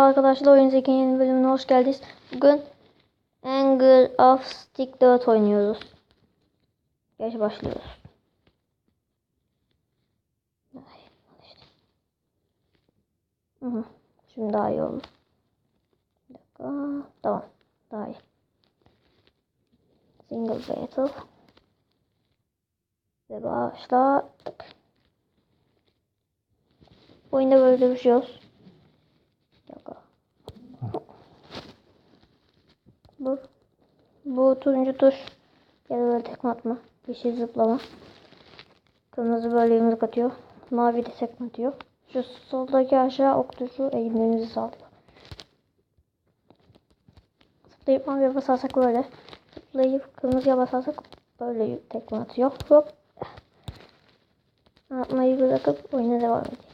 Merhaba arkadaşlar oyun Zeki'nin yeni bölümüne hoş geldiniz. Bugün Anger of Stick 4 oynuyoruz. Geç başlıyoruz. Şimdi daha iyi oldu. Bir dakika. Tamam. Daha iyi. Single battle. Ve başladık. Oyunda böyle dövüşüyoruz. 30. tur. Ya böyle tekme atma. Yeşil zıplama. Kırmızı böyle yumruk atıyor. Mavi de tekme atıyor. Şu soldaki aşağı okturucu eğimlerimizi sağlıyor. Zıplayıp maviye basarsak böyle. Zıplayıp kırmızıya basarsak böyle tekme atıyor. Hop. Atmayı bırakıp oyuna devam ediyor.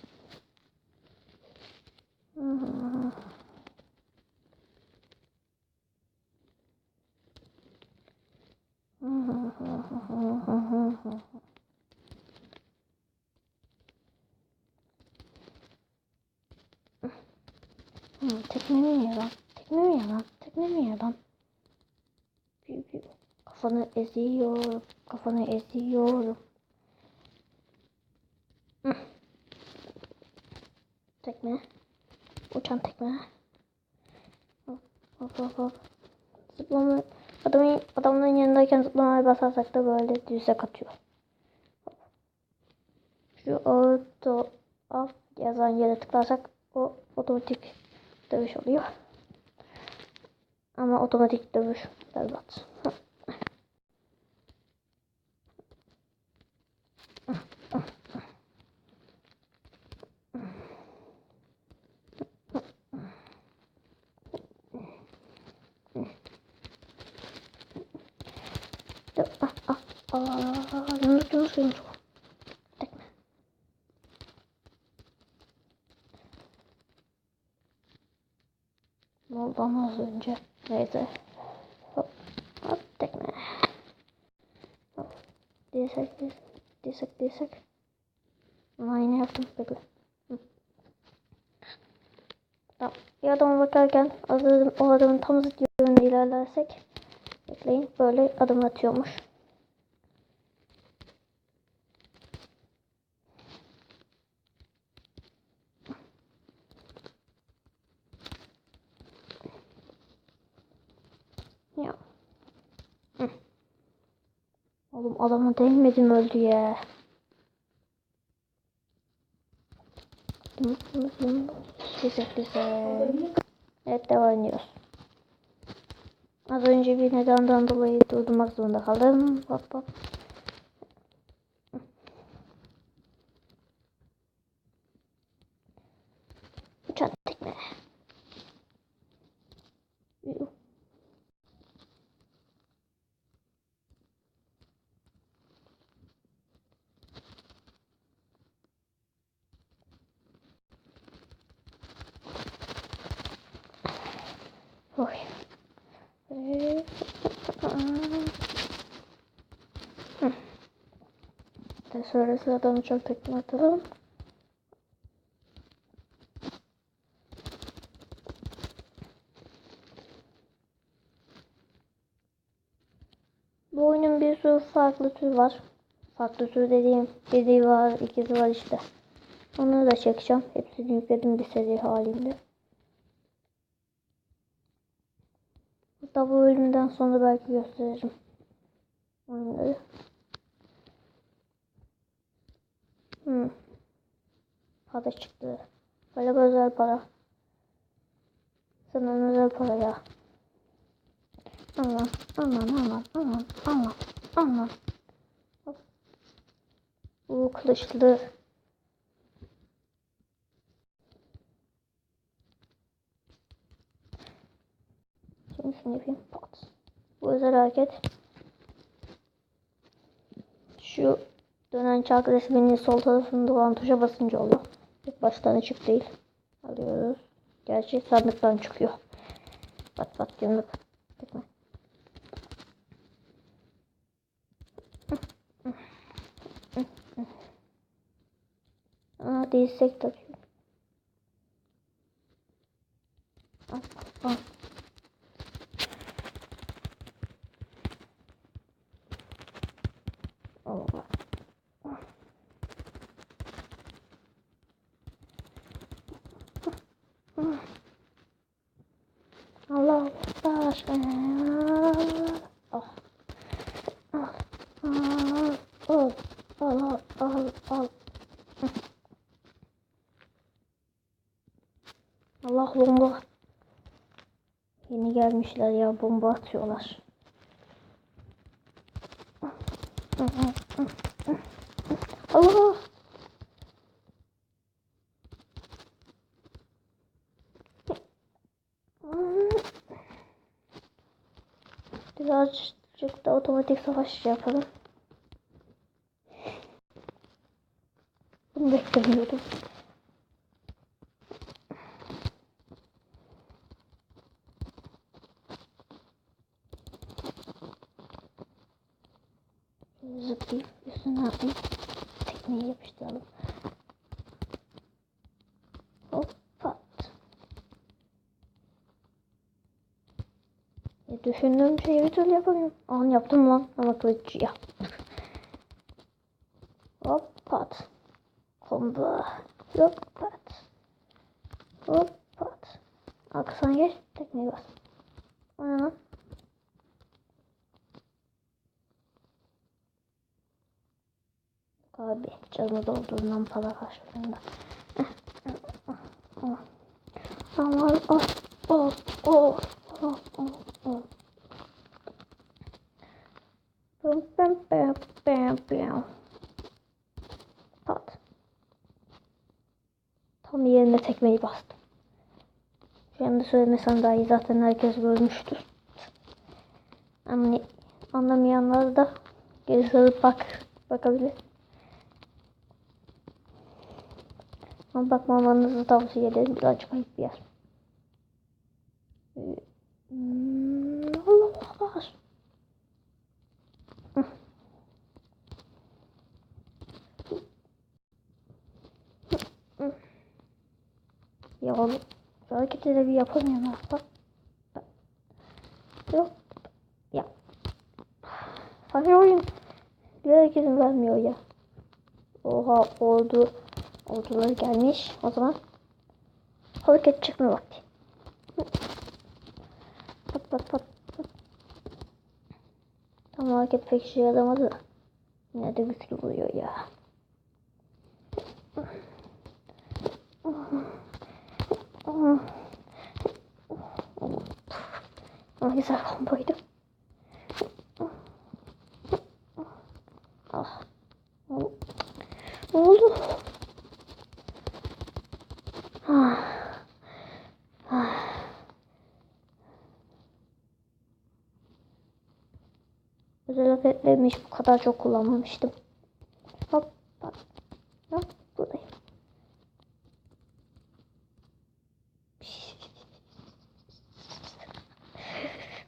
Tekme mi yiyor lan? Tekme mi yiyor lan? Tekme mi yiyor lan? Piu, piu. Kafanı eziyorum. Kafanı eziyorum. Tekme. Uçan tekme. Hop hop hop. hop. Adamın, adamların yanındayken zıplamaya basarsak da böyle düze katıyor. Şu auto af yazan yere tıklarsak o otomatik dövüş oluyor. Ama otomatik dövüş berbat. Ah ah ah yumruk yumruk yumruk. Tekme. Ne oldu ama az önce? Neyse. Hop hop tekme. Hop. Dirsek dirsek. Ama yine yaptım bekle. Tamam. Bir adama bakarken o adamın tam zıt yönünde ilerlersek bekleyin böyle adım atıyormuş. Ya. Hı. Oğlum adamı değmedim öldü ya. Güzel güzel. Evet devam ediyoruz. Az önce bir nedenden dolayı durdurmak zorunda kaldım. Hop hop. Uçan tekme. Yuh. Oy. Ee, Hı. De sonra sıradan uçak tekme atalım. Bu oyunun bir sürü farklı tür var. Farklı tür dediğim biri var, ikisi var işte. Onları da çekeceğim. Hepsini yükledim bir seri halinde. Hatta bu bölümden sonra belki gösteririm. Oyunları. Hmm. Para çıktı. Para özel para. Sana özel para ya. Aman aman aman aman aman aman. Hop. Bu kılıçlı. Şimdi şunu yapayım. Pat. Bu özel hareket. Şu dönen çark resminin sol tarafında olan tuşa basınca oluyor. İlk baştan açık değil. Alıyoruz. Gerçi sandıktan çıkıyor. Pat pat yumruk. Tekme. Aa değilsek tabii. Al, al. Allah. Allah aşkına. Ah. Ah. Ah. Al. Al. Al. Al. Allah bomba. Yeni gelmişler ya bomba atıyorlar. Allah. Birazcık da otomatik savaş yapalım. Bunu beklemiyordum. Zıplayıp üstüne atlayıp tekneyi yapıştıralım. Hop pat. E, düşündüğüm şeyi bir türlü yapamıyorum. An yaptım lan ama kılıç ya. Hop pat. Combo. Hop pat. Hop pat. Arkasına geç tekneyi bas. O lan? Abi canı doldurduğundan para karşılığında. Aman oh oh oh oh oh oh. Bam bam bam bam bam. Pat. Tam yerine tekmeyi bastım. Anda söylemesem daha iyi zaten herkes görmüştür. Anlay anlamayanlar da geri sarıp bak bakabilir. Ama bakmamanızı tavsiye ederim. Birazcık ayıp bir yer. Ee, Allah Allah. Ya. Şu hareketleri bir yapamıyorum. Bak. Bak. Yok. Ya. Hayır oyun. Bir hareketim vermiyor ya. Oha oldu. Orduları gelmiş. O zaman hareket çıkma vakti. Pat pat pat pat. Tam hareket pek işe yaramadı. da. Yine de güçlü vuruyor ya. Ama güzel komboydu. Ah. Ne oldu? Özel efektlerimi hiç bu kadar çok kullanmamıştım. Hop bak. Hop buradayım.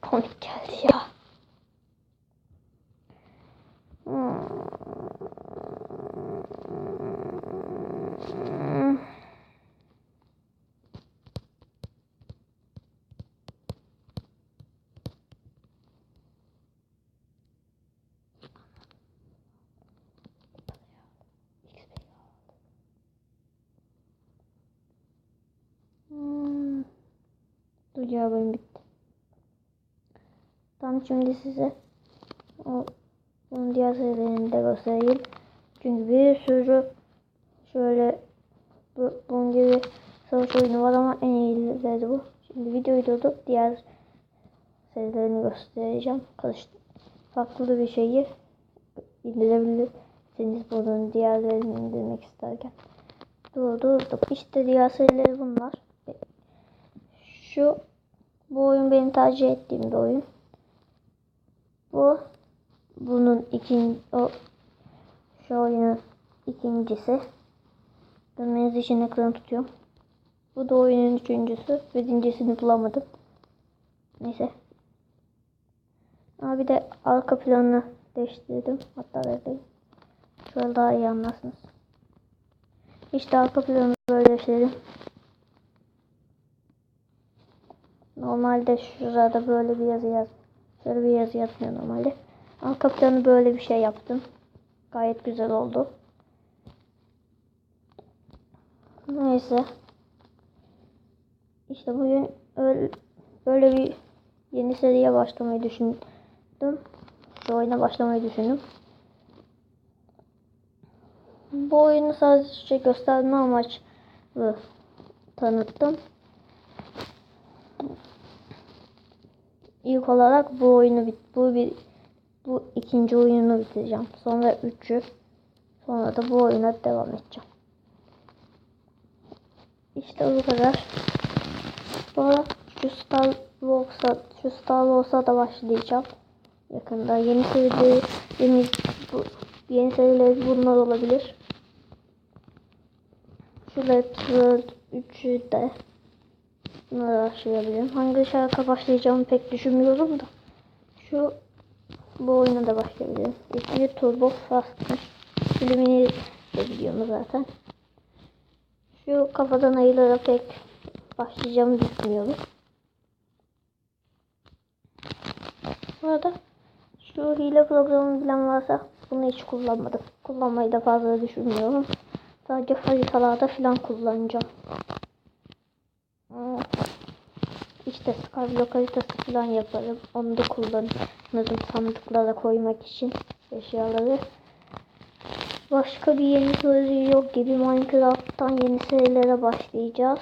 Komik geldi ya. Hmm. Hmm. Dur cevabım bitti. Tam şimdi size o bunun diğer serilerini de göstereyim. Çünkü bir sürü şöyle bu, bunun gibi savaş oyunu var ama en iyileri bu. Şimdi videoyu durdurup diğer serilerini göstereceğim. Karıştı. Farklı bir şeyi indirebilirsiniz bunun diğerlerini indirmek isterken. Durdurduk. İşte diğer serileri bunlar. Şu bu oyun benim tercih ettiğim bir oyun. Bu bunun ikinci o şu oyunun ikincisi. Dönmeniz için ekranı tutuyorum. Bu da oyunun üçüncüsü. Birincisini bulamadım. Neyse. Ama bir de arka planını değiştirdim. Hatta vereyim. Şöyle daha iyi anlarsınız. İşte arka planını böyle değiştirdim. Normalde şurada böyle bir yazı yaz. Şöyle bir yazı yazmıyor normalde. Arka planı böyle bir şey yaptım. Gayet güzel oldu. Neyse. İşte bugün öyle, böyle bir yeni seriye başlamayı düşündüm. Şu oyuna başlamayı düşündüm. Bu oyunu sadece gösterme amaçlı tanıttım. İlk olarak bu oyunu bit bu bir bu ikinci oyunu bitireceğim. Sonra üçü. Sonra da bu oyuna devam edeceğim. İşte bu kadar. Sonra şu Star Wars'a şu Star Wars'a da başlayacağım. Yakında yeni serileri yeni bu yeni serileri bunlar olabilir. Şu Red World 3'ü de bunlara başlayabilirim. Hangi şarkı başlayacağımı pek düşünmüyorum da. Şu bu oyuna da başlayabilirim. İkinci Turbo Fast'mış. Filmini de biliyorum zaten. Şu kafadan ayılara pek başlayacağımı düşünmüyorum. Bu arada şu hile programı bilen varsa bunu hiç kullanmadım. Kullanmayı da fazla düşünmüyorum. Sadece haritalarda falan kullanacağım. İşte Skyblock haritası falan yaparım. Onu da kullanırım sandıklara koymak için eşyaları. Başka bir yeni seri yok gibi Minecraft'tan yeni serilere başlayacağız.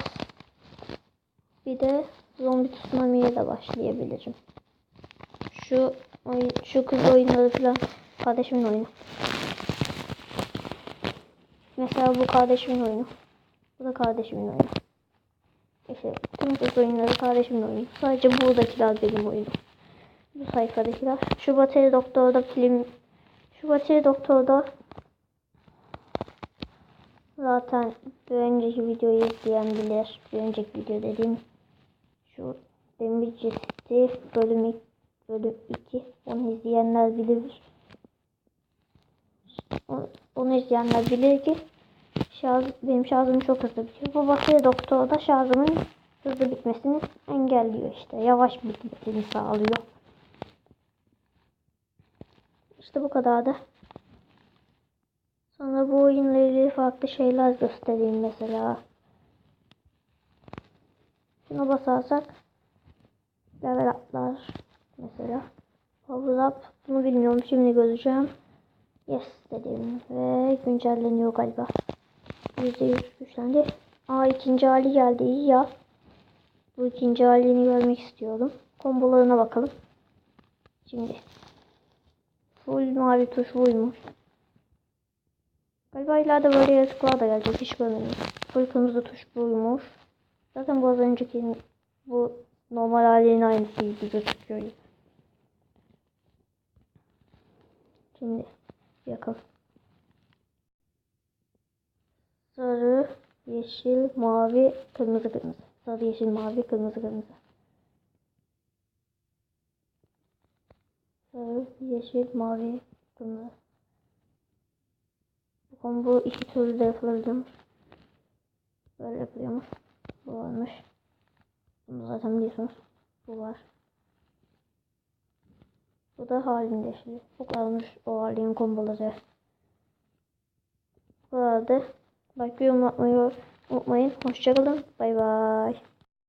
Bir de Zombie Tsunami'ye de başlayabilirim. Şu oyun, şu kız oyunları falan kardeşimin oyunu. Mesela bu kardeşimin oyunu. Bu da kardeşimin oyunu. Kız oyunları kardeşimin oyunu. Sadece buradakiler benim oyunum. Bu sayfadakiler. Şu Bateri Doktor'da film şu Bateri Doktor'da Zaten bir önceki videoyu izleyen bilir. Bir önceki video dediğim şu Demirci City bölüm, bölüm 2. Onu izleyenler bilir. Onu izleyenler bilir ki şarj, benim şarjım çok hızlı bitiyor. Bu bakıyor doktor da şarjımın hızlı bitmesini engelliyor işte. Yavaş bitmesini sağlıyor. İşte bu kadar da. Sonra bu oyunla ilgili farklı şeyler göstereyim mesela. Şuna basarsak level atlar mesela. Power up bunu bilmiyorum şimdi göreceğim. Yes dedim ve güncelleniyor galiba. %100 güçlendi. Aa ikinci hali geldi iyi ya. Bu ikinci halini görmek istiyorum. Kombolarına bakalım. Şimdi. Full mavi tuş buymuş. Galiba ileride böyle yazıklar da gelecek. Hiç görmedim. Full kırmızı tuş buymuş. Zaten bu az önceki bu normal halinin aynısı gibi gözüküyor. Şimdi yakalım. Sarı, yeşil, mavi, kırmızı kırmızı. Sarı, yeşil, mavi, kırmızı kırmızı. Sarı, yeşil, mavi, kırmızı. Bu combo iki türlü de yapılabiliyormuş. Böyle yapılıyormuş. Bu varmış. Bunu zaten biliyorsunuz. Bu var. Bu da halinde şimdi. Bu kadarmış o halin komboları. Bu arada like yorum atmayı unutmayın. Hoşçakalın. Bay bay.